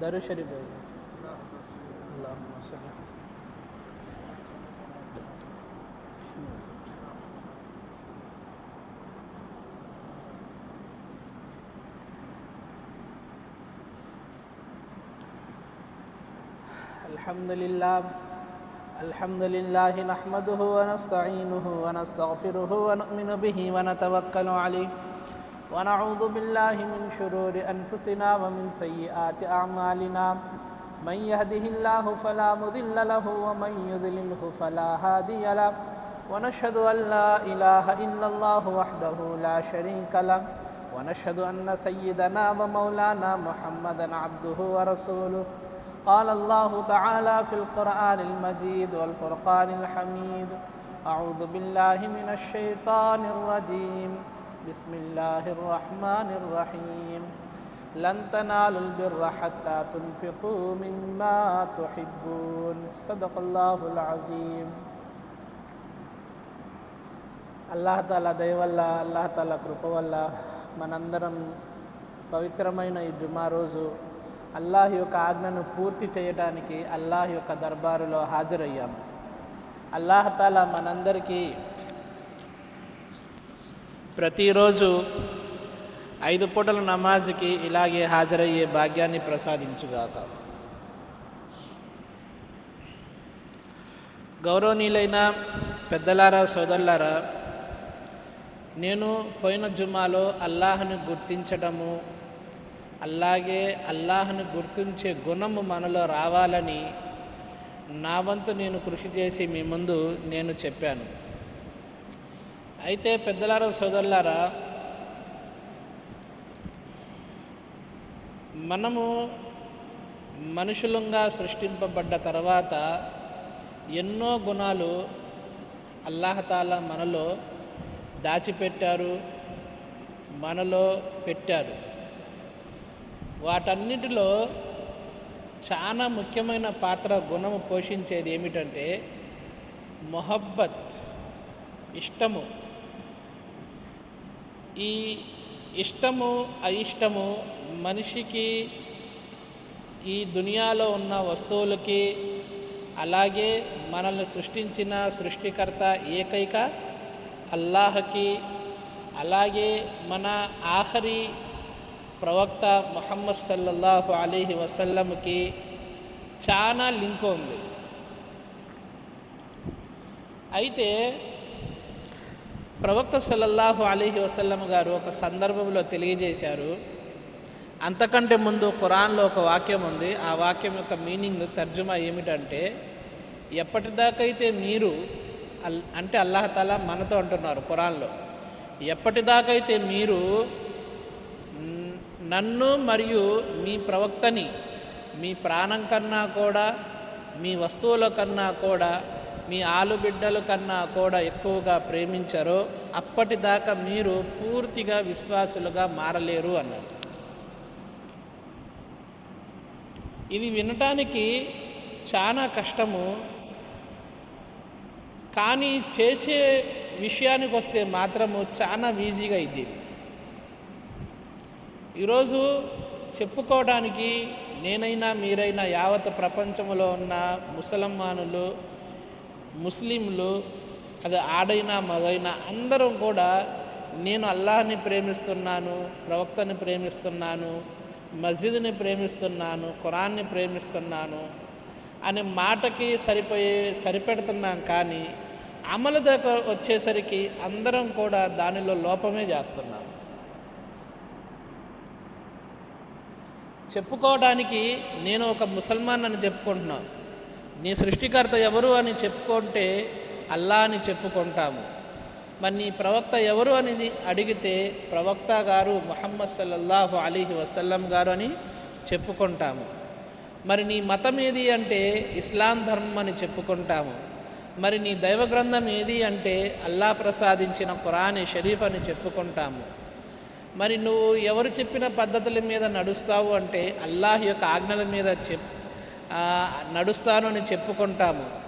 دار اللهم صل الحمد لله. الحمد لله نحمده ونستعينه ونستغفره ونؤمن به ونتوكل عليه. ونعوذ بالله من شرور أنفسنا ومن سيئات أعمالنا. من يهده الله فلا مضل له ومن يضلله فلا هادي له. ونشهد أن لا إله إلا الله وحده لا شريك له. ونشهد أن سيدنا ومولانا محمدا عبده ورسوله. قال الله تعالى في القرآن المجيد والفرقان الحميد أعوذ بالله من الشيطان الرجيم. بسم الله الرحمن الرحيم لن تنالوا البر حتى تنفقوا مما تحبون صدق الله العظيم అల్లాహ్ తాలా దయ వల్ల అల్లాహ్ తాలా కృప వల్ల మనందరం పవిత్రమైన ఈ జుమా రోజు అల్లాహ్ యొక్క ఆజ్ఞను పూర్తి చేయడానికి అల్లాహ్ యొక్క దర్బారులో హాజరయ్యాము అల్లాహ్ తాలా మనందరికీ ప్రతిరోజు ఐదు పూటల నమాజ్కి ఇలాగే హాజరయ్యే భాగ్యాన్ని ప్రసాదించుగాక. గౌరవనీయులైన పెద్దలారా సోదరులారా నేను పోయిన జుమాలో అల్లాహను గుర్తించడము అలాగే అల్లాహను గుర్తించే గుణము మనలో రావాలని నా వంతు నేను కృషి చేసి మీ ముందు నేను చెప్పాను. అయితే పెద్దలారా సోదరులారా మనము మనుషులంగా సృష్టింపబడ్డ తర్వాత ఎన్నో గుణాలు అల్లాహతాలా మనలో దాచిపెట్టారు మనలో పెట్టారు. వాటన్నిటిలో చాలా ముఖ్యమైన పాత్ర గుణము పోషించేది ఏమిటంటే మొహబ్బత్ ఇష్టము. ఈ ఇష్టము అయిష్టము మనిషికి ఈ దునియాలో ఉన్న వస్తువులకి అలాగే మనల్ని సృష్టించిన సృష్టికర్త ఏకైక అల్లాహకి అలాగే మన ఆఖరి ప్రవక్త మొహమ్మద్ సల్లల్లాహు అలీహి వసల్లంకి చాలా లింక్ ఉంది. అయితే ప్రవక్త సల్లల్లాహు అలీహి వసల్లం గారు ఒక సందర్భంలో తెలియజేశారు. అంతకంటే ముందు ఖురాన్లో ఒక వాక్యం ఉంది. ఆ వాక్యం యొక్క మీనింగ్ తర్జుమా ఏమిటంటే ఎప్పటిదాకైతే మీరు అల్ అంటే అల్లాహతాలా మనతో అంటున్నారు ఖురాన్లో ఎప్పటిదాకైతే మీరు నన్ను మరియు మీ ప్రవక్తని మీ ప్రాణం కన్నా కూడా మీ వస్తువుల కన్నా కూడా మీ ఆలుబిడ్డల కన్నా కూడా ఎక్కువగా ప్రేమించారో అప్పటిదాకా మీరు పూర్తిగా విశ్వాసులుగా మారలేరు అన్నారు. ఇది వినటానికి చాలా కష్టము. కానీ చేసే విషయానికి వస్తే మాత్రము చాలా ఈజీగా ఇది ఈరోజు చెప్పుకోవడానికి నేనైనా మీరైనా యావత్ ప్రపంచంలో ఉన్న ముసలమానులు ముస్లింలు అది ఆడైనా మగైనా అందరం కూడా నేను అల్లాహ్ని ప్రేమిస్తున్నాను ప్రవక్తని ప్రేమిస్తున్నాను మస్జిద్ని ప్రేమిస్తున్నాను ఖురాన్ని ప్రేమిస్తున్నాను అనే మాటకి సరిపోయే సరిపెడుతున్నాం కానీ అమలు దగ్గర వచ్చేసరికి అందరం కూడా దానిలో లోపమే చేస్తున్నాం. చెప్పుకోవడానికి నేను ఒక ముసల్మాన్ అని చెప్పుకుంటున్నాను. నీ సృష్టికర్త ఎవరు అని చెప్పుకుంటే అల్లా అని చెప్పుకుంటాము. మరి నీ ప్రవక్త ఎవరు అని అడిగితే ప్రవక్త గారు మొహమ్మద్ సల్లల్లాహు అలీహి వసల్లం గారు అని చెప్పుకుంటాము. మరి నీ మతం ఏది అంటే ఇస్లాం ధర్మం అని చెప్పుకుంటాము. మరి నీ దైవ గ్రంథం ఏది అంటే అల్లా ప్రసాదించిన ఖురాన్ షరీఫ్ అని చెప్పుకుంటాము. మరి నువ్వు ఎవరు చెప్పిన పద్ధతుల మీద నడుస్తావు అంటే అల్లాహ్ యొక్క ఆజ్ఞల మీద చెప్పు నడుస్తాను అని చెప్పుకుంటాము.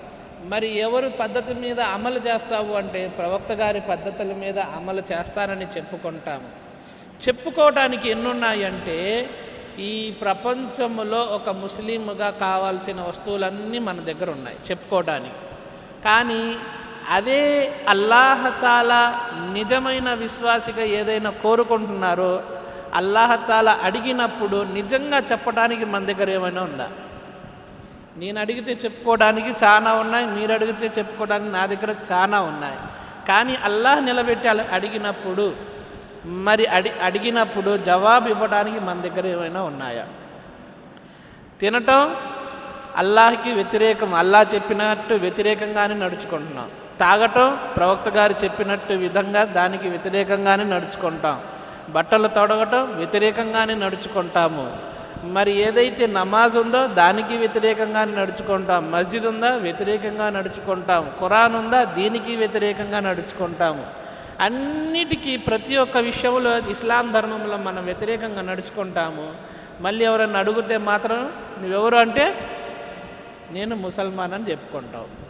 మరి ఎవరు పద్ధతి మీద అమలు చేస్తావు అంటే ప్రవక్త గారి పద్ధతుల మీద అమలు చేస్తానని చెప్పుకుంటాము. చెప్పుకోవటానికి ఎన్నున్నాయంటే ఈ ప్రపంచంలో ఒక ముస్లింగా కావాల్సిన వస్తువులన్నీ మన దగ్గర ఉన్నాయి చెప్పుకోవడానికి కానీ అదే అల్లాహతాల నిజమైన విశ్వాసిగా ఏదైనా కోరుకుంటున్నారో అల్లాహతాల అడిగినప్పుడు నిజంగా చెప్పడానికి మన దగ్గర ఏమైనా ఉందా? నేను అడిగితే చెప్పుకోవడానికి చాలా ఉన్నాయి మీరు అడిగితే చెప్పుకోవడానికి నా దగ్గర చాలా ఉన్నాయి. కానీ అల్లాహ్ నిలబెట్టి అడిగినప్పుడు మరి అడి అడిగినప్పుడు జవాబు ఇవ్వడానికి మన దగ్గర ఏమైనా ఉన్నాయా? తినటం అల్లాహ్కి వ్యతిరేకం అల్లాహ్ చెప్పినట్టు వ్యతిరేకంగానే నడుచుకుంటున్నాం. తాగటం ప్రవక్త గారు చెప్పినట్టు విధంగా దానికి వ్యతిరేకంగానే నడుచుకుంటాం. బట్టలు తొడగటం వ్యతిరేకంగానే నడుచుకుంటాము. మరి ఏదైతే నమాజ్ ఉందో దానికి వ్యతిరేకంగా నడుచుకుంటాం. మస్జిద్ ఉందా? వ్యతిరేకంగా నడుచుకుంటాం. ఖురాన్ ఉందా? దీనికి వ్యతిరేకంగా నడుచుకుంటాము. అన్నిటికీ ప్రతి ఒక్క విషయంలో ఇస్లాం ధర్మంలో మనం వ్యతిరేకంగా నడుచుకుంటాము. మళ్ళీ ఎవరైనా అడిగితే మాత్రం నువ్వెవరు? అంటే నేను ముసల్మాన్ అని చెప్పుకుంటావు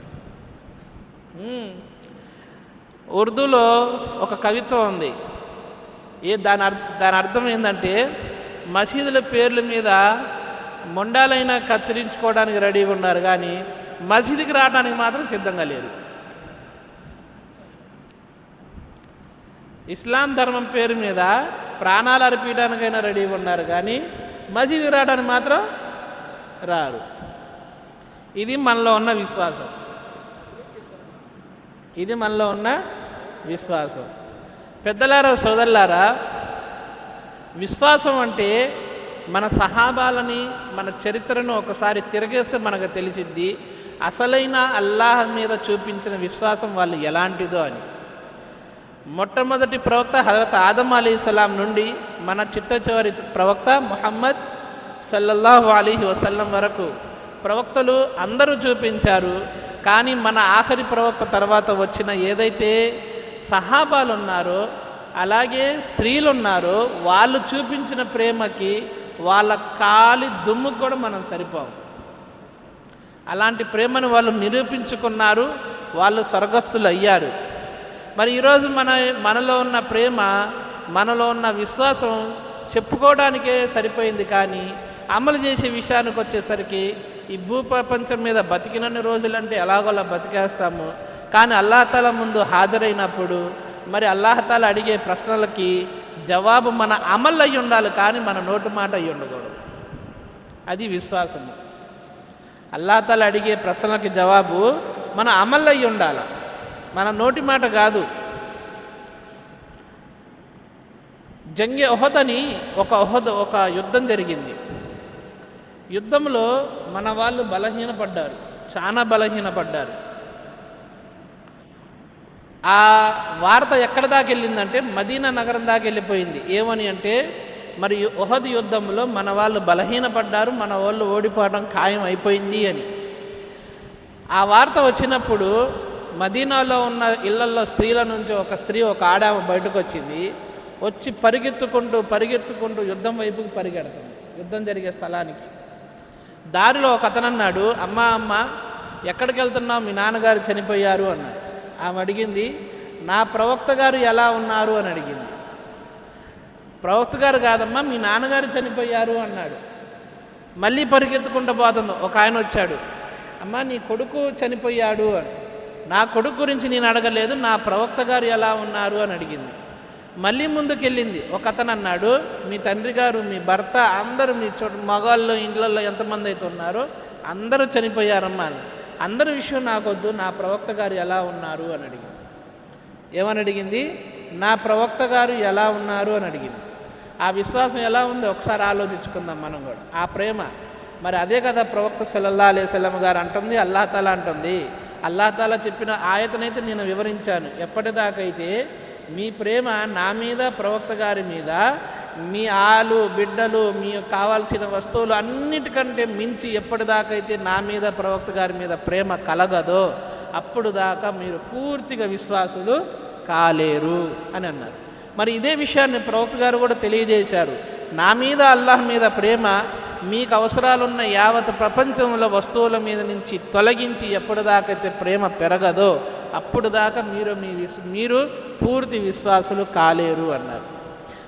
ఉర్దూలో ఒక కవిత్వం ఉంది. ఏ దాని అర్ దాని అర్థం ఏంటంటే మసీదుల పేర్ల మీద మొండాలైనా కత్తిరించుకోవడానికి రెడీగా ఉన్నారు కానీ మసీదుకి రావడానికి మాత్రం సిద్ధంగా లేదు. ఇస్లాం ధర్మం పేరు మీద ప్రాణాలు అర్పించడానికైనా రెడీగా ఉన్నారు కానీ మసీదుకి రావడానికి మాత్రం రారు. ఇది మనలో ఉన్న విశ్వాసం. ఇది మనలో ఉన్న విశ్వాసం. పెద్దలారా సోదరులారా విశ్వాసం అంటే మన సహాబాలని మన చరిత్రను ఒకసారి తిరగేస్తే మనకు తెలిసిద్ది అసలైన అల్లాహ్ మీద చూపించిన విశ్వాసం వాళ్ళు ఎలాంటిదో అని. మొట్టమొదటి ప్రవక్త హజరత్ ఆదం అలీ సలాం నుండి మన చిట్ట చివరి ప్రవక్త ముహమ్మద్ సల్లల్లాహు అలీహి వసల్లం వరకు ప్రవక్తలు అందరూ చూపించారు కానీ మన ఆఖరి ప్రవక్త తర్వాత వచ్చిన ఏదైతే సహాబాలు ఉన్నారో అలాగే స్త్రీలు ఉన్నారు వాళ్ళు చూపించిన ప్రేమకి వాళ్ళ కాలి దుమ్ముకు కూడా మనం సరిపోం అలాంటి ప్రేమను వాళ్ళు నిరూపించుకున్నారు వాళ్ళు స్వర్గస్థులు అయ్యారు. మరి ఈరోజు మన మనలో ఉన్న ప్రేమ మనలో ఉన్న విశ్వాసం చెప్పుకోవడానికే సరిపోయింది కానీ అమలు చేసే విషయానికి వచ్చేసరికి ఈ భూప్రపంచం మీద బతికినన్ని రోజులంటే ఎలాగోలా బతికేస్తాము. కానీ అల్లాతల ముందు హాజరైనప్పుడు మరి అల్లాహతాల అడిగే ప్రశ్నలకి జవాబు మన అమలు అయి ఉండాలి కానీ మన నోటు మాట అయి ఉండకూడదు. అది విశ్వాసము. అల్లాహతాల అడిగే ప్రశ్నలకి జవాబు మన అమలు అయి ఉండాలి. మన నోటి మాట కాదు. జంగే ఒహదని ఒక ఒహద ఒక యుద్ధం జరిగింది. యుద్ధంలో మన వాళ్ళు బలహీనపడ్డారు. చాలా బలహీనపడ్డారు. ఆ వార్త ఎక్కడ దాకా వెళ్ళిందంటే మదీనా నగరం దాకా వెళ్ళిపోయింది. ఏమని అంటే మరి ఉహద్ యుద్ధంలో మన వాళ్ళు బలహీనపడ్డారు మన వాళ్ళు ఓడిపోవడం ఖాయం అయిపోయింది అని. ఆ వార్త వచ్చినప్పుడు మదీనాలో ఉన్న ఇళ్ళల్లో స్త్రీల నుంచి ఒక స్త్రీ ఒక ఆడామ బయటకు వచ్చింది. వచ్చి పరిగెత్తుకుంటూ పరిగెత్తుకుంటూ యుద్ధం వైపుకి పరిగెడుతుంది. యుద్ధం జరిగే స్థలానికి. దారిలో ఒక అతను అన్నాడు అమ్మ అమ్మ ఎక్కడికి వెళ్తున్నావు? మీ నాన్నగారు చనిపోయారు అన్నాడు. ఆమె అడిగింది నా ప్రవక్త గారు ఎలా ఉన్నారు? అని అడిగింది. ప్రవక్త గారు కాదమ్మా మీ నాన్నగారు చనిపోయారు అన్నాడు. మళ్ళీ పరిగెత్తుకుంటూ పోతుంది. ఒక ఆయన వచ్చాడు. అమ్మా నీ కొడుకు చనిపోయాడు అని. నా కొడుకు గురించి నేను అడగలేదు నా ప్రవక్త గారు ఎలా ఉన్నారు? అని అడిగింది. మళ్ళీ ముందుకెళ్ళింది. ఒక అతను అన్నాడు మీ తండ్రి గారు మీ భర్త అందరూ మీ చోటు మగవాళ్ళు ఇండ్లలో ఎంతమంది అయితే ఉన్నారో అందరూ చనిపోయారమ్మా అని. అందరి విషయం నాకొద్దు నా ప్రవక్త గారు ఎలా ఉన్నారు అని అడిగింది. ఏమని అడిగింది? నా ప్రవక్త గారు ఎలా ఉన్నారు అని అడిగింది. ఆ విశ్వాసం ఎలా ఉందో? ఒకసారి ఆలోచించుకుందాం మనం కూడా. ఆ ప్రేమ. మరి అదే కదా ప్రవక్త సల్లల్లా అలైవల్లం గారు అంటుంది అల్లా అంటుంది. అల్లా చెప్పిన ఆయతనైతే నేను వివరించాను. ఎప్పటిదాకైతే మీ ప్రేమ నా మీద ప్రవక్త గారి మీద మీ ఆలు బిడ్డలు మీ కావాల్సిన వస్తువులు అన్నిటికంటే మించి ఎప్పటిదాకైతే నా మీద ప్రవక్త గారి మీద ప్రేమ కలగదో అప్పుడు దాకా మీరు పూర్తిగా విశ్వాసులు కాలేరు అని అన్నారు. మరి ఇదే విషయాన్ని ప్రవక్త గారు కూడా తెలియజేశారు. నా మీద అల్లాహ్ మీద ప్రేమ మీకు అవసరాలున్న యావత్ ప్రపంచంలో వస్తువుల మీద నుంచి తొలగించి ఎప్పటిదాకైతే ప్రేమ పెరగదో అప్పుడు దాకా మీరు మీ విస్ మీరు పూర్తి విశ్వాసులు కాలేరు అన్నారు.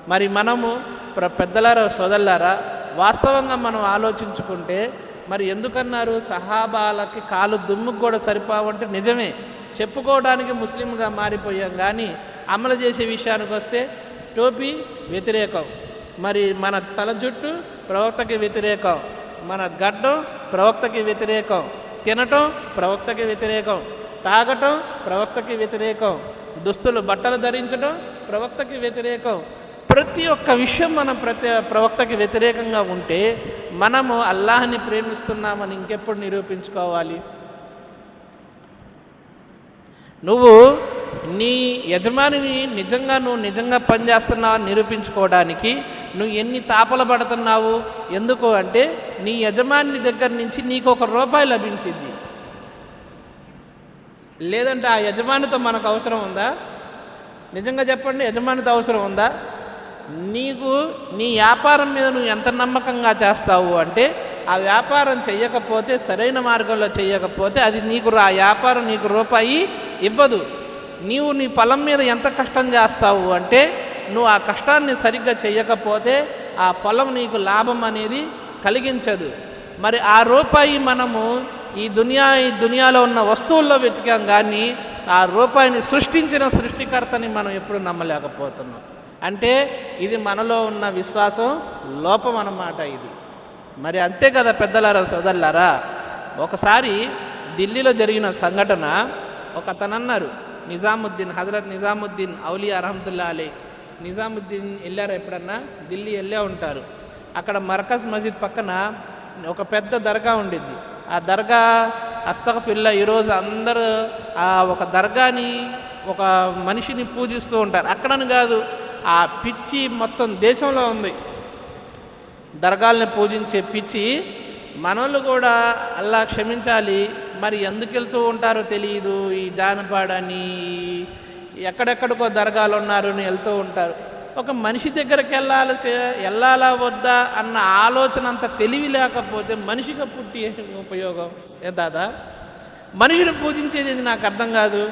మరి మనము ప్ర పెద్దలారా సోదరులారా వాస్తవంగా మనం ఆలోచించుకుంటే మరి ఎందుకన్నారు? సహాబాలకి కాలు దుమ్ముకు కూడా సరిపోవంటే నిజమే. చెప్పుకోవడానికి ముస్లింగా మారిపోయాం కానీ అమలు చేసే విషయానికి వస్తే టోపీ వ్యతిరేకం. మరి మన తల జుట్టు ప్రవక్తకి వ్యతిరేకం. మన గడ్డం ప్రవక్తకి వ్యతిరేకం. తినటం ప్రవక్తకి వ్యతిరేకం. తాగటం ప్రవక్తకి వ్యతిరేకం. దుస్తులు బట్టలు ధరించడం ప్రవక్తకి వ్యతిరేకం. ప్రతి ఒక్క విషయం మనం ప్రతి ప్రవక్తకి వ్యతిరేకంగా ఉంటే మనము అల్లాహ్ని ప్రేమిస్తున్నామని ఇంకెప్పుడు నిరూపించుకోవాలి? నువ్వు నీ యజమానిని నిజంగా నువ్వు నిజంగా పనిచేస్తున్నావు నిరూపించుకోవడానికి నువ్వు ఎన్ని తాపలు పడుతున్నావు? ఎందుకు అంటే నీ యజమాని దగ్గర నుంచి నీకు ఒక రూపాయి లభించింది. లేదంటే ఆ యజమానితో మనకు అవసరం ఉందా? నిజంగా చెప్పండి యజమానితో అవసరం ఉందా? నీకు నీ వ్యాపారం మీద నువ్వు ఎంత నమ్మకంగా చేస్తావు అంటే ఆ వ్యాపారం చెయ్యకపోతే సరైన మార్గంలో చెయ్యకపోతే అది నీకు రా- ఆ వ్యాపారం నీకు రూపాయి ఇవ్వదు. నీవు నీ పొలం మీద ఎంత కష్టం చేస్తావు అంటే నువ్వు ఆ కష్టాన్ని సరిగ్గా చెయ్యకపోతే ఆ పొలం నీకు లాభం అనేది కలిగించదు. మరి ఆ రూపాయి మనము ఈ దునియా ఈ దునియాలో ఉన్న వస్తువుల్లో వెతికాం కానీ ఆ రూపాయిని సృష్టించిన సృష్టికర్తని మనం ఎప్పుడు నమ్మలేకపోతున్నాం. అంటే ఇది మనలో ఉన్న విశ్వాసం లోపం అన్నమాట ఇది. మరి అంతే కదా పెద్దలారా సోదరులారా? ఒకసారి ఢిల్లీలో జరిగిన సంఘటన ఒక అతను అన్నారు నిజాముద్దీన్ హజరత్ నిజాముద్దీన్ ఔలియా రహమతుల్లా అలీ నిజాముద్దీన్ వెళ్ళారా ఎప్పుడన్నా? ఢిల్లీ వెళ్ళే ఉంటారు. అక్కడ మర్కజ్ మసీద్ పక్కన ఒక పెద్ద దర్గా ఉండిద్ది. ఆ దర్గా అస్తగఫిల్లా ఈరోజు అందరూ ఆ ఒక దర్గాని ఒక మనిషిని పూజిస్తూ ఉంటారు. అక్కడని కాదు ఆ పిచ్చి మొత్తం దేశంలో ఉంది. దర్గాల్ని పూజించే పిచ్చి మనోళ్ళు కూడా అల్లా క్షమించాలి. మరి ఎందుకు వెళ్తూ ఉంటారో తెలియదు ఈ జానపాడని ఎక్కడెక్కడికో దర్గాలు ఉన్నారు అని వెళ్తూ ఉంటారు. ఒక మనిషి దగ్గరికి వెళ్ళాల్సి వెళ్ళాలా వద్దా అన్న ఆలోచన అంత తెలివి లేకపోతే మనిషిగా పుట్టి ఉపయోగం? ఏ దాదా? మనిషిని పూజించేది నాకు అర్థం కాదు.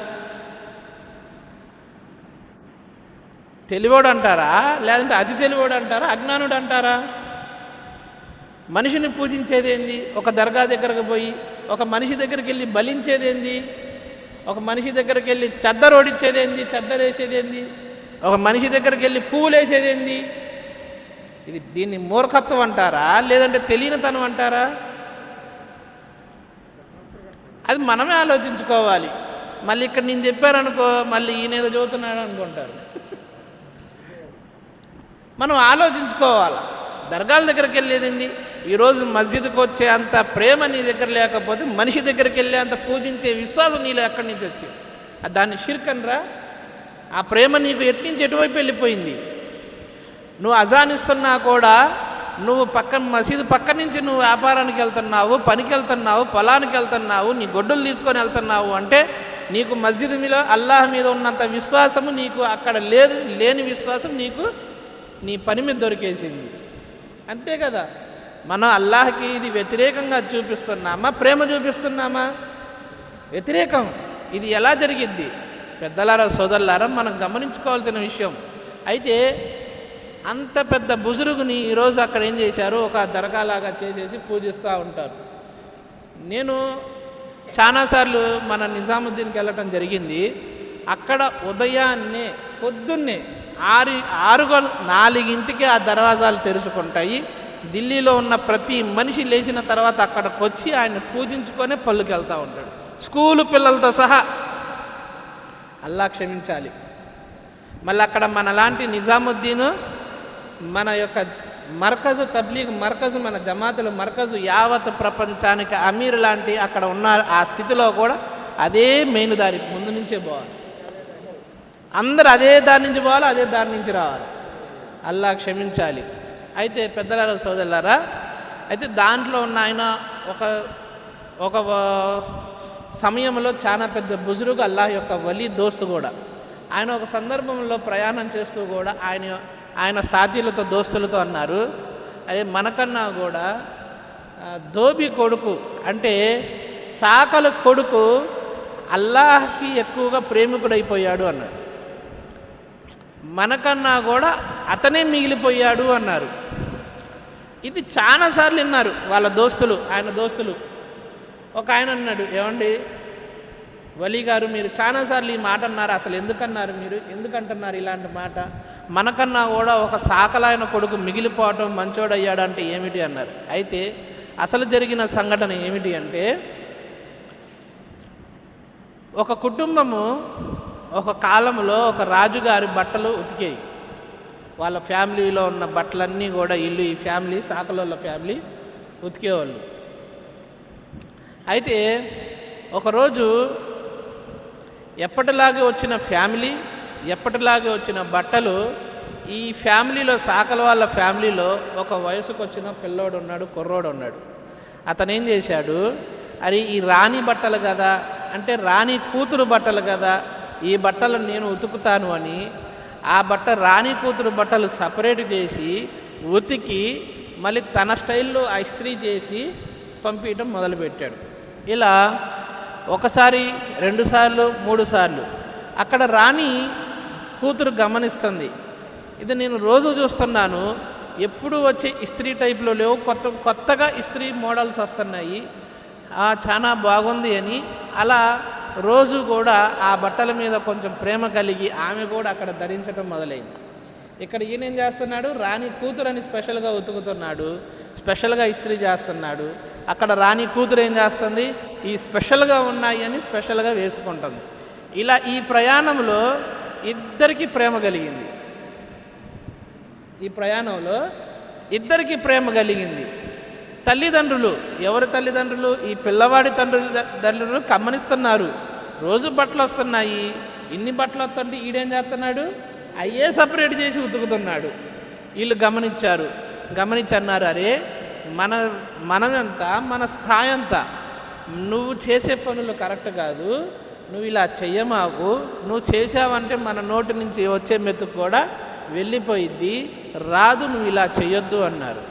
తెలివోడు అంటారా? లేదంటే అతి తెలివోడు అంటారా? అజ్ఞానుడు అంటారా? మనిషిని పూజించేది ఏంది? ఒక దర్గా దగ్గరకు పోయి ఒక మనిషి దగ్గరికి వెళ్ళి బలించేదేంది ఒక మనిషి దగ్గరికి వెళ్ళి చెద్దరు ఓడించేదేంది వేసేదేంది ఒక మనిషి దగ్గరికి వెళ్ళి పువ్వులు వేసేదేంది ఇది దీన్ని మూర్ఖత్వం అంటారా? లేదంటే తెలియనితనం అంటారా? అది మనమే ఆలోచించుకోవాలి. మళ్ళీ ఇక్కడ నేను చెప్పారనుకో మళ్ళీ ఈయన ఏదో చదువుతున్నాడు అనుకుంటారు. మనం ఆలోచించుకోవాలి. దర్గాల దగ్గరికి వెళ్ళేది ఈరోజు మస్జిద్కి వచ్చే అంత ప్రేమ నీ దగ్గర లేకపోతే మనిషి దగ్గరికి వెళ్ళే అంత పూజించే విశ్వాసం నీలో ఎక్కడి నుంచి వచ్చి దాన్ని షిర్కన్రా ఆ ప్రేమ నీకు ఎటు నుంచి ఎటువైపు వెళ్ళిపోయింది? నువ్వు అజానిస్తున్నా కూడా నువ్వు పక్కన మసీదు పక్క నుంచి నువ్వు వ్యాపారానికి వెళ్తున్నావు పనికి వెళ్తున్నావు పొలానికి వెళ్తున్నావు నీ గొడ్డులు తీసుకొని వెళ్తున్నావు అంటే నీకు మస్జిద్ మీద అల్లాహ్ మీద ఉన్నంత విశ్వాసము నీకు అక్కడ లేదు లేని విశ్వాసం నీకు నీ పని మీద దొరికేసింది. అంతే కదా? మనం అల్లాహకి ఇది వ్యతిరేకంగా చూపిస్తున్నామా? ప్రేమ చూపిస్తున్నామా? వ్యతిరేకం. ఇది ఎలా జరిగిద్ది? పెద్దలారా సోదరులారా మనం గమనించుకోవాల్సిన విషయం. అయితే అంత పెద్ద బుజురుగుని ఈరోజు అక్కడ ఏం చేశారు? ఒక దరగాలాగా చేసేసి పూజిస్తూ ఉంటారు. నేను చాలాసార్లు మన నిజాముద్దీన్కి వెళ్ళటం జరిగింది. అక్కడ ఉదయాన్నే పొద్దున్నే ఆరు ఆరు నాలుగింటికి ఆ దర్వాజాలు తెరుచుకుంటాయి. ఢిల్లీలో ఉన్న ప్రతి మనిషి లేచిన తర్వాత అక్కడికి వచ్చి ఆయన పూజించుకొని పళ్ళుకి వెళ్తూ ఉంటాడు. స్కూలు పిల్లలతో సహా అల్లా క్షమించాలి. మళ్ళీ అక్కడ మనలాంటి నిజాముద్దీను మన యొక్క మర్కజు తబ్లీగ్ మర్కజు మన జమాతుల మర్కజు యావత్ ప్రపంచానికి అమీర్ లాంటి అక్కడ ఉన్న ఆ స్థితిలో కూడా అదే మెయిన్ దారి ముందు నుంచే పోవాలి. అందరు అదే దారి నుంచి పోవాలి అదే దారి నుంచి రావాలి. అల్లా క్షమించాలి. అయితే పెద్దలారా సోదరులారా అయితే దాంట్లో ఉన్న ఆయన ఒక ఒక సమయంలో చాలా పెద్ద బుజురుగు అల్లాహ్ యొక్క వలి దోస్తు కూడా. ఆయన ఒక సందర్భంలో ప్రయాణం చేస్తూ కూడా ఆయన ఆయన సాధ్యులతో దోస్తులతో అన్నారు. అదే మనకన్నా కూడా దోబి కొడుకు అంటే సాకల కొడుకు అల్లాహ్కి ఎక్కువగా ప్రేమికుడైపోయాడు అన్నారు. మనకన్నా కూడా అతనే మిగిలిపోయాడు అన్నారు. ఇది చాలాసార్లు విన్నారు వాళ్ళ దోస్తులు ఆయన దోస్తులు. ఒక ఆయన అన్నాడు ఏమండి వలి గారు మీరు చాలాసార్లు ఈ మాట అన్నారు అసలు ఎందుకన్నారు మీరు? ఎందుకంటున్నారు ఇలాంటి మాట? మనకన్నా కూడా ఒక సాకలాయన కొడుకు మిగిలిపోవటం మంచోడయ్యాడు అంటే ఏమిటి? అన్నారు. అయితే అసలు జరిగిన సంఘటన ఏమిటి అంటే ఒక కుటుంబము ఒక కాలంలో ఒక రాజుగారి బట్టలు ఉతికేయి. వాళ్ళ ఫ్యామిలీలో ఉన్న బట్టలన్నీ కూడా ఇల్లు ఈ ఫ్యామిలీ సాకలోళ్ళ ఫ్యామిలీ ఉతికేవాళ్ళు. అయితే ఒకరోజు ఎప్పటిలాగే వచ్చిన ఫ్యామిలీ ఎప్పటిలాగే వచ్చిన బట్టలు ఈ ఫ్యామిలీలో సాకల వాళ్ళ ఫ్యామిలీలో ఒక వయసుకు వచ్చిన పిల్లోడు ఉన్నాడు కుర్రోడు ఉన్నాడు అతను ఏం చేశాడు? అరే ఈ రాణి బట్టలు కదా అంటే రాణి కూతురు బట్టలు కదా ఈ బట్టలు నేను ఉతుకుతాను అని ఆ బట్ట రాణి కూతురు బట్టలు సపరేట్ చేసి ఉతికి మళ్ళీ తన స్టైల్లో ఆ ఇస్త్రీ చేసి పంపించడం మొదలుపెట్టాడు. ఇలా ఒకసారి రెండుసార్లు మూడు సార్లు. అక్కడ రాణి కూతురు గమనిస్తుంది. ఇది నేను రోజు చూస్తున్నాను. ఎప్పుడు వచ్చే ఇస్త్రీ టైప్లో లేవు. కొత్త కొత్తగా ఇస్త్రీ మోడల్స్ వస్తున్నాయి. చాలా బాగుంది అని. అలా రోజు కూడా ఆ బట్టల మీద కొంచెం ప్రేమ కలిగి ఆమె కూడా అక్కడ ధరించడం మొదలైంది. ఇక్కడ ఈయన ఏం చేస్తున్నాడు? రాణి కూతురు అని స్పెషల్గా ఉతుకుతున్నాడు. స్పెషల్గా ఇస్త్రీ చేస్తున్నాడు. అక్కడ రాణి కూతురు ఏం చేస్తుంది? ఈ స్పెషల్గా ఉన్నాయి అని స్పెషల్గా వేసుకుంటుంది. ఇలా ఈ ప్రయాణంలో ఇద్దరికి ప్రేమ కలిగింది. ఈ ప్రయాణంలో ఇద్దరికి ప్రేమ కలిగింది. తల్లిదండ్రులు ఎవరి తల్లిదండ్రులు? ఈ పిల్లవాడి తండ్రి తండ్రులు గమనిస్తున్నారు రోజు బట్టలు వస్తున్నాయి ఇన్ని బట్టలు వస్తుంటే ఈడేం చేస్తున్నాడు? అయ్యే సపరేట్ చేసి ఉతుకుతున్నాడు. వీళ్ళు గమనించారు. గమనించి అన్నారు అరే మన మనమంతా మన సాయంతా నువ్వు చేసే పనులు కరెక్ట్ కాదు నువ్వు ఇలా చెయ్యమాకు నువ్వు చేసావంటే మన నోటి నుంచి వచ్చే మెతుకు కూడా వెళ్ళిపోయిద్ది రాదు నువ్వు ఇలా చెయ్యొద్దు అన్నారు.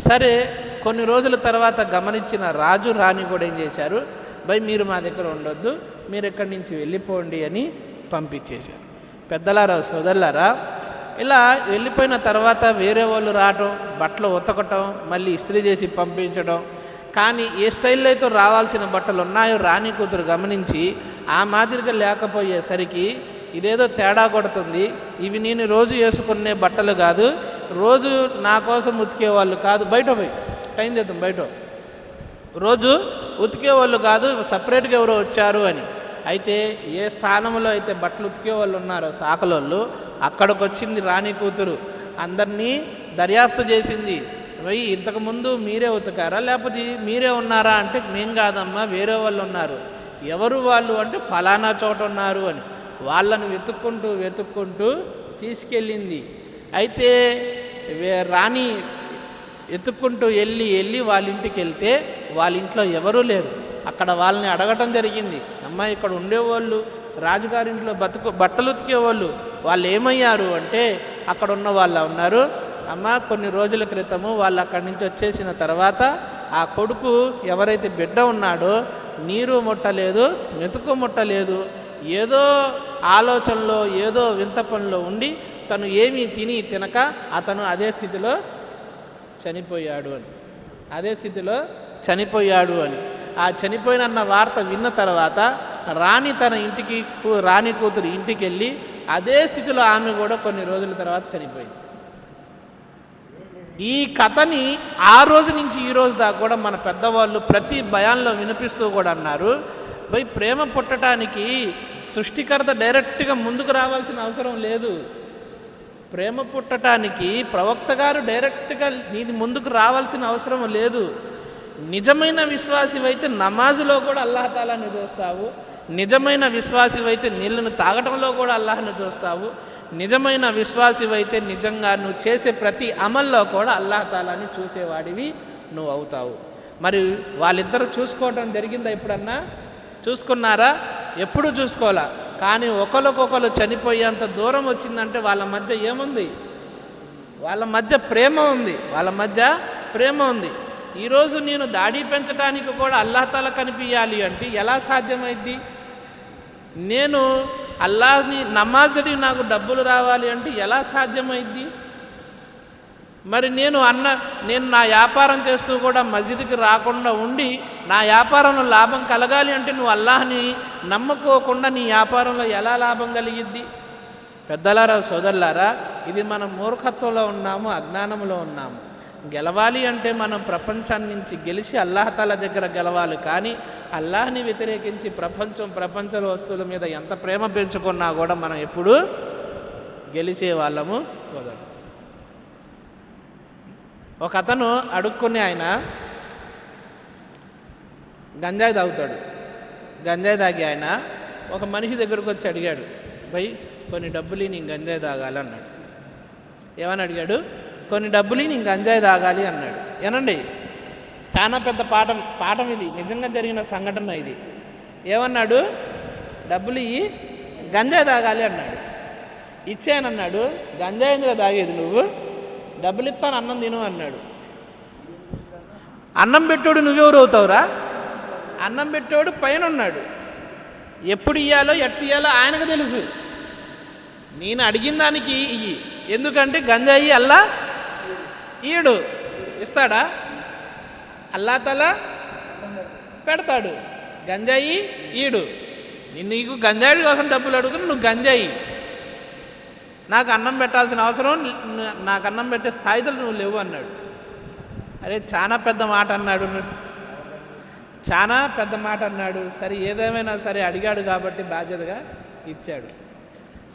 సరే కొన్ని రోజుల తర్వాత గమనించిన రాజు రాణి కూడా ఏం చేశారు? భయ్ మీరు మా దగ్గర ఉండొద్దు మీరు ఎక్కడి నుంచి వెళ్ళిపోండి అని పంపించేశారు. పెద్దలారా సోదరులారా ఇలా వెళ్ళిపోయిన తర్వాత వేరే వాళ్ళు రావటం బట్టలు ఉతకటం మళ్ళీ ఇస్త్రీ చేసి పంపించడం కానీ ఏ స్టైల్లో అయితే రావాల్సిన బట్టలు ఉన్నాయో రాణి కూతురు గమనించి ఆ మాదిరిగా లేకపోయేసరికి ఇదేదో తేడా కొడుతుంది. ఇవి నేను రోజు వేసుకునే బట్టలు కాదు రోజు నా కోసం ఉతికే వాళ్ళు కాదు. బయట పోయి టైం చేద్దాం బయట. రోజు ఉతికే వాళ్ళు కాదు సపరేట్గా ఎవరో వచ్చారు అని. అయితే ఏ స్థానంలో అయితే బట్టలు ఉతికే వాళ్ళు ఉన్నారో సాకలోళ్ళు అక్కడికి వచ్చింది రాణి కూతురు. అందరినీ దర్యాప్తు చేసింది. పోయి ఇంతకుముందు మీరే ఉతకారా? లేకపోతే మీరే ఉన్నారా? అంటే మేం కాదమ్మా వేరే వాళ్ళు ఉన్నారు. ఎవరు వాళ్ళు? అంటే ఫలానా చోట ఉన్నారు అని. వాళ్ళను వెతుక్కుంటూ వెతుక్కుంటూ తీసుకెళ్ళింది. అయితే రాణి ఎత్తుక్కుంటూ వెళ్ళి వెళ్ళి వాళ్ళ ఇంటికి వెళ్తే వాళ్ళ ఇంట్లో ఎవరూ లేరు. అక్కడ వాళ్ళని అడగటం జరిగింది. అమ్మ ఇక్కడ ఉండేవాళ్ళు రాజుగారింట్లో బతుకు బట్టలు ఉతికేవాళ్ళు వాళ్ళు ఏమయ్యారు అంటే అక్కడ ఉన్న వాళ్ళు ఉన్నారు. అమ్మ కొన్ని రోజుల క్రితము వాళ్ళు అక్కడి నుంచి వచ్చేసిన తర్వాత ఆ కొడుకు ఎవరైతే బిడ్డ ఉన్నాడో నీరు ముట్టలేదు మెతుకు ముట్టలేదు ఏదో ఆలోచనలో ఏదో వింత పనిలో ఉండి తను ఏమీ తిని తినక అతను అదే స్థితిలో చనిపోయాడు అని. అదే స్థితిలో చనిపోయాడు అని. ఆ చనిపోయినన్న వార్త విన్న తర్వాత రాణి తన ఇంటికి రాణి కూతురు ఇంటికి వెళ్ళి అదే స్థితిలో ఆమె కూడా కొన్ని రోజుల తర్వాత చనిపోయింది. ఈ కథని ఆ రోజు నుంచి ఈ రోజు దాకా కూడా మన పెద్దవాళ్ళు ప్రతి భయాల్లో వినిపిస్తూ కూడా అన్నారు. పోయి ప్రేమ పుట్టడానికి సృష్టికర్త డైరెక్ట్గా ముందుకు రావాల్సిన అవసరం లేదు. ప్రేమ పుట్టడానికి ప్రవక్త గారు డైరెక్ట్గా నీది ముందుకు రావాల్సిన అవసరం లేదు. నిజమైన విశ్వాసివైతే నమాజులో కూడా అల్లాహతాలాని చూస్తావు. నిజమైన విశ్వాసివైతే నీళ్ళను తాగటంలో కూడా అల్లాహను చూస్తావు. నిజమైన విశ్వాసివైతే నిజంగా నువ్వు చేసే ప్రతి అమల్లో కూడా అల్లాహతాలాని చూసేవాడివి నువ్వు అవుతావు. మరి వాళ్ళిద్దరూ చూసుకోవటం జరిగిందా ఎప్పుడన్నా? చూసుకున్నారా? ఎప్పుడు చూసుకోవాలా? కానీ ఒకరికొకరు చనిపోయేంత దూరం వచ్చిందంటే వాళ్ళ మధ్య ఏముంది? వాళ్ళ మధ్య ప్రేమ ఉంది. వాళ్ళ మధ్య ప్రేమ ఉంది. ఈరోజు నేను దాడి పెంచడానికి కూడా అల్లాహతాల కనిపించాలి అంటే ఎలా సాధ్యమైద్ది? నేను అల్లాహ్ని నమాజ్ చదివి నాకు డబ్బులు రావాలి అంటే ఎలా సాధ్యమైద్ది? మరి నేను అన్న నేను నా వ్యాపారం చేస్తూ కూడా మసీదుకి రాకుండా ఉండి నా వ్యాపారంలో లాభం కలగాలి అంటే నువ్వు అల్లాహ్ని నమ్ముకోకుండా నీ వ్యాపారంలో ఎలా లాభం కలిగిద్ది? పెద్దలారా సోదరులారా ఇది మనం మూర్ఖత్వంలో ఉన్నాము అజ్ఞానంలో ఉన్నాము. గెలవాలి అంటే మనం ప్రపంచాన్ని నుంచి గెలిచి అల్లాహతాల దగ్గర గెలవాలి. కానీ అల్లాహ్ని వ్యతిరేకించి ప్రపంచం ప్రపంచ వస్తువుల మీద ఎంత ప్రేమ పెంచుకున్నా కూడా మనం ఎప్పుడూ గెలిచే వాళ్ళము కుదరదు ఒక అతను అడుక్కుని ఆయన గంజాయి తాగుతాడు. గంజాయి తాగి ఆయన ఒక మనిషి దగ్గరకు వచ్చి అడిగాడు భయ్ కొన్ని డబ్బులు నేను గంజాయి తాగాలి అన్నాడు ఏమని అడిగాడు? కొన్ని డబ్బులు నేను గంజాయి తాగాలి అన్నాడు. ఏనండి చాలా పెద్ద పాఠం పాఠం ఇది. నిజంగా జరిగిన సంఘటన ఇది. ఏమన్నాడు? డబ్బులు ఇయ్యి గంజాయి తాగాలి అన్నాడు. ఇచ్చానన్నాడు. గంజాయి ఎందులో తాగేది నువ్వు? డబ్బులు ఇస్తాను అన్నం తిను అన్నాడు. అన్నం పెట్టోడు నువ్వెవరు అవుతావురా? అన్నం పెట్టోడు పైన ఉన్నాడు ఎప్పుడు ఇయ్యాలో ఎట్టు ఇయ్యాలో ఆయనకు తెలుసు. నేను అడిగిన దానికి ఇయ్యి. ఎందుకంటే గంజాయి అల్లా ఈడు ఇస్తాడా? అల్లా తల పెడతాడు. గంజాయి ఈడు. నీకు గంజాయి కోసం డబ్బులు అడుగుతున్నా నువ్వు గంజాయి. నాకు అన్నం పెట్టాల్సిన అవసరం నాకు అన్నం పెట్టే స్థాయిలో నువ్వు లేవు అన్నాడు. అరే చాలా పెద్ద మాట అన్నాడు. చాలా పెద్ద మాట అన్నాడు. సరే ఏదేమైనా సరే అడిగాడు కాబట్టి బాధ్యతగా ఇచ్చాడు.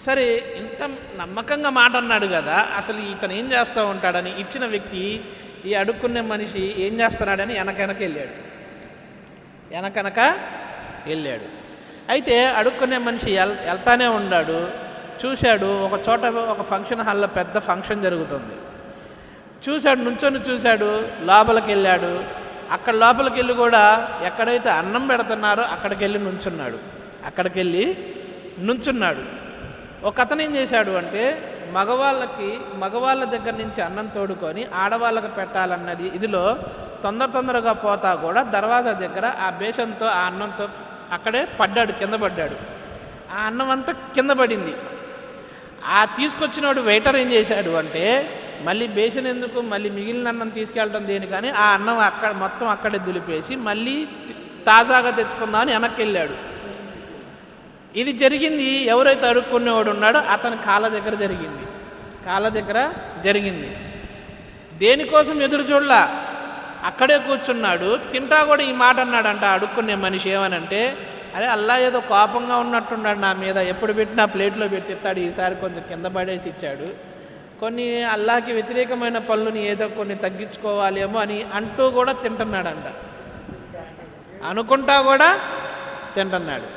సరే ఇంత నమ్మకంగా మాట అన్నాడు కదా అసలు ఇతను ఏం చేస్తూ ఉంటాడని ఇచ్చిన వ్యక్తి ఈ అడుక్కునే మనిషి ఏం చేస్తున్నాడని వెనకనక వెళ్ళాడు. వెనకనక వెళ్ళాడు. అయితే అడుక్కునే మనిషి వెల్ వెళ్తానే ఉన్నాడు చూశాడు ఒక చోట ఒక ఫంక్షన్ హాల్లో పెద్ద ఫంక్షన్ జరుగుతుంది. చూశాడు నుంచొని చూశాడు లోపలికి వెళ్ళాడు. అక్కడ లోపలికి వెళ్ళి కూడా ఎక్కడైతే అన్నం పెడుతున్నారో అక్కడికి వెళ్ళి నుంచున్నాడు. అక్కడికి వెళ్ళి నుంచున్నాడు. ఒక అతను ఏం చేశాడు అంటే మగవాళ్ళకి మగవాళ్ళ దగ్గర నుంచి అన్నం తోడుకొని ఆడవాళ్ళకి పెట్టాలన్నది. ఇదిలో తొందర తొందరగా పోతా కూడా దర్వాజా దగ్గర ఆ బేషంతో ఆ అన్నంతో అక్కడే పడ్డాడు కింద పడ్డాడు. ఆ అన్నం అంతా కింద పడింది. ఆ తీసుకొచ్చినోడు వెయిటర్ ఏం చేశాడు అంటే మళ్ళీ బేసిన్ ఎందుకు మళ్ళీ మిగిలిన అన్నం తీసుకెళ్ళటం దేని కానీ ఆ అన్నం అక్కడ మొత్తం అక్కడే దులిపేసి మళ్ళీ తాజాగా తెచ్చుకుందామని వెనక్కి వెళ్ళాడు. ఇది జరిగింది ఎవరైతే అడుక్కునేవాడు ఉన్నాడో అతని కాళ్ళ దగ్గర జరిగింది. కాళ్ళ దగ్గర జరిగింది. దేనికోసం ఎదురు చూడలా? అక్కడే కూర్చున్నాడు తింటా కూడా ఈ మాట అన్నాడంట అడుక్కునే మనిషి ఏమనంటే అరే అల్లా ఏదో కోపంగా ఉన్నట్టున్నాడు నా మీద ఎప్పుడు పెట్టినా ప్లేట్లో పెట్టిస్తాడు ఈసారి కొంచెం కింద పడేసి ఇచ్చాడు. కొన్ని అల్లాకి వ్యతిరేకమైన పనులని ఏదో కొన్ని తగ్గించుకోవాలేమో అని అంటూ కూడా తింటున్నాడంట. అనుకుంటా కూడా తింటున్నాడు.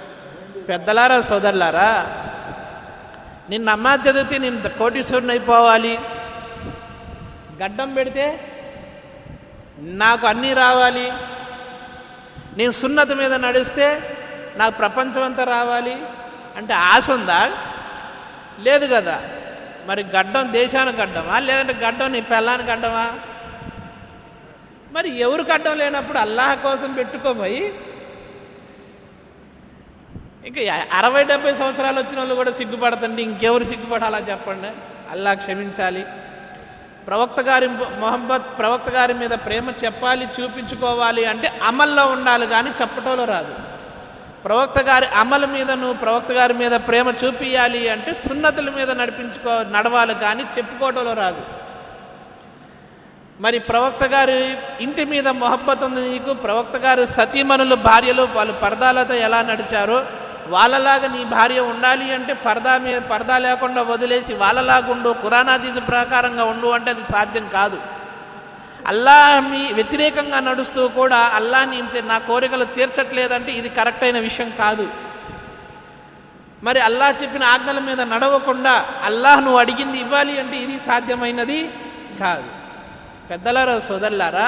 పెద్దలారా సోదరులారా నిన్న నమాజ్ చదివితే నేను కోటీశ్వరుని అయిపోవాలి. గడ్డం పెడితే నాకు అన్నీ రావాలి. నేను సున్నత మీద నడిస్తే నాకు ప్రపంచం అంతా రావాలి అంటే ఆశ ఉందా? లేదు కదా. మరి గడ్డం దేశానికి గడ్డమా? లేదంటే గడ్డం నీ పెళ్ళానికి గడ్డమా? మరి ఎవరు గడ్డం లేనప్పుడు అల్లాహ కోసం పెట్టుకోబోయి ఇంకా అరవై డెబ్బై సంవత్సరాలు వచ్చిన వాళ్ళు కూడా సిగ్గుపడతండి ఇంకెవరు సిగ్గుపడాలా చెప్పండి? అల్లా క్షమించాలి. ప్రవక్త గారి మొహమ్మద్ ప్రవక్త గారి మీద ప్రేమ చెప్పాలి చూపించుకోవాలి అంటే అమల్లో ఉండాలి కానీ చెప్పటంలో రాదు. ప్రవక్త గారి అమల మీద నువ్వు ప్రవక్త గారి మీద ప్రేమ చూపియాలి అంటే సున్నతుల మీద నడిపించుకో నడవాలి కానీ చెప్పుకోవటంలో రాదు. మరి ప్రవక్త గారి ఇంటి మీద మొహబ్బత్ ఉంది నీకు ప్రవక్త గారు సతీమణులు భార్యలు వాళ్ళు పరదాలతో ఎలా నడిచారో వాళ్ళలాగా నీ భార్య ఉండాలి అంటే పరదా మీద పరదా లేకుండా వదిలేసి వాళ్ళలాగా ఉండు కురానాదీసు ప్రకారంగా ఉండు అంటే అది సాధ్యం కాదు. అల్లా మీ వ్యతిరేకంగా నడుస్తూ కూడా అల్లా నుంచి నా కోరికలు తీర్చట్లేదంటే ఇది కరెక్ట్ అయిన విషయం కాదు. మరి అల్లాహ్ చెప్పిన ఆజ్ఞల మీద నడవకుండా అల్లాహ్ నువ్వు అడిగింది ఇవ్వాలి అంటే ఇది సాధ్యమైనది కాదు. పెద్దలారా సోదరులారా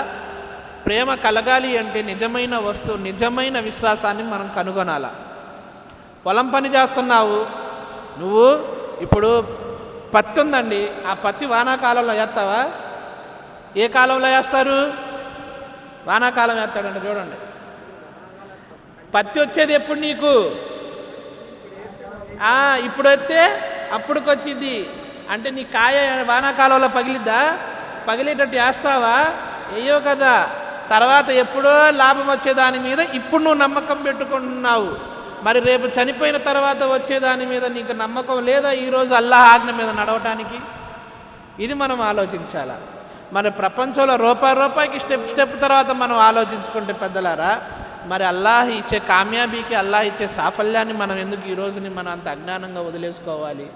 ప్రేమ కలగాలి అంటే నిజమైన వస్తువు నిజమైన విశ్వాసాన్ని మనం కనుగొనాలా? పొలం పని చేస్తున్నావు. నువ్వు ఇప్పుడు పత్తి ఉందండి. ఆ పత్తి వానాకాలంలో వేస్తావా? ఏ కాలంలో వేస్తారు? వానాకాలం వేస్తాడండి చూడండి. పత్తి వచ్చేది ఎప్పుడు నీకు? ఇప్పుడు వస్తే అప్పుడుకొచ్చింది అంటే నీ కాయ వానాకాలంలో పగిలిద్దా? పగిలేటట్టు వేస్తావా? వేయో కదా. తర్వాత ఎప్పుడో లాభం వచ్చే దాని మీద ఇప్పుడు నువ్వు నమ్మకం పెట్టుకుంటున్నావు. మరి రేపు చనిపోయిన తర్వాత వచ్చే దాని మీద నీకు నమ్మకం లేదా ఈరోజు అల్లాహ్ ఆజ్ఞ మీద నడవటానికి? ఇది మనం ఆలోచించాలా? మరి ప్రపంచంలో రూపాయి రూపాయికి స్టెప్ స్టెప్ తర్వాత మనం ఆలోచించుకుంటే పెద్దలారా మరి అల్లాహ్ ఇచ్చే కామ్యాబీకి అల్లాహ్ ఇచ్చే సాఫల్యాన్ని మనం ఎందుకు ఈ రోజుని మనం అంత అజ్ఞానంగా వదిలేసుకోవాలి?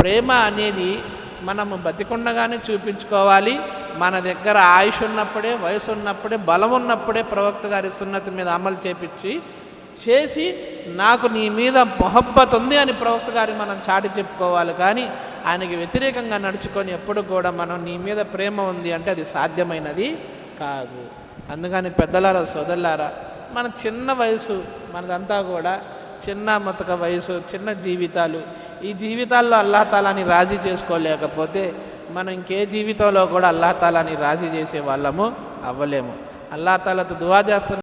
ప్రేమ అనేది మనము బతికుండగానే చూపించుకోవాలి. మన దగ్గర ఆయుష్ ఉన్నప్పుడే వయసు ఉన్నప్పుడే బలం ఉన్నప్పుడే ప్రవక్త గారి సున్నతి మీద అమలు చేపించి చేసి నాకు నీ మీద మొహబ్బత్ ఉంది అని ప్రవక్త గారి మనం చాటి చెప్పుకోవాలి. కానీ ఆయనకి వ్యతిరేకంగా నడుచుకొని ఎప్పుడు కూడా మనం నీ మీద ప్రేమ ఉంది అంటే అది సాధ్యమైనది కాదు. అందుకని పెద్దలారా సోదరులారా మన చిన్న వయసు మనదంతా కూడా చిన్న మతక వయసు చిన్న జీవితాలు ఈ జీవితాల్లో అల్లాహతాలాని రాజీ చేసుకోలేకపోతే మనం ఇంకే జీవితంలో కూడా అల్లాహ్ తాలాని రాజీ చేసే వాళ్ళము అవ్వలేము. అల్లాహతాలతో దువా చేస్తున్న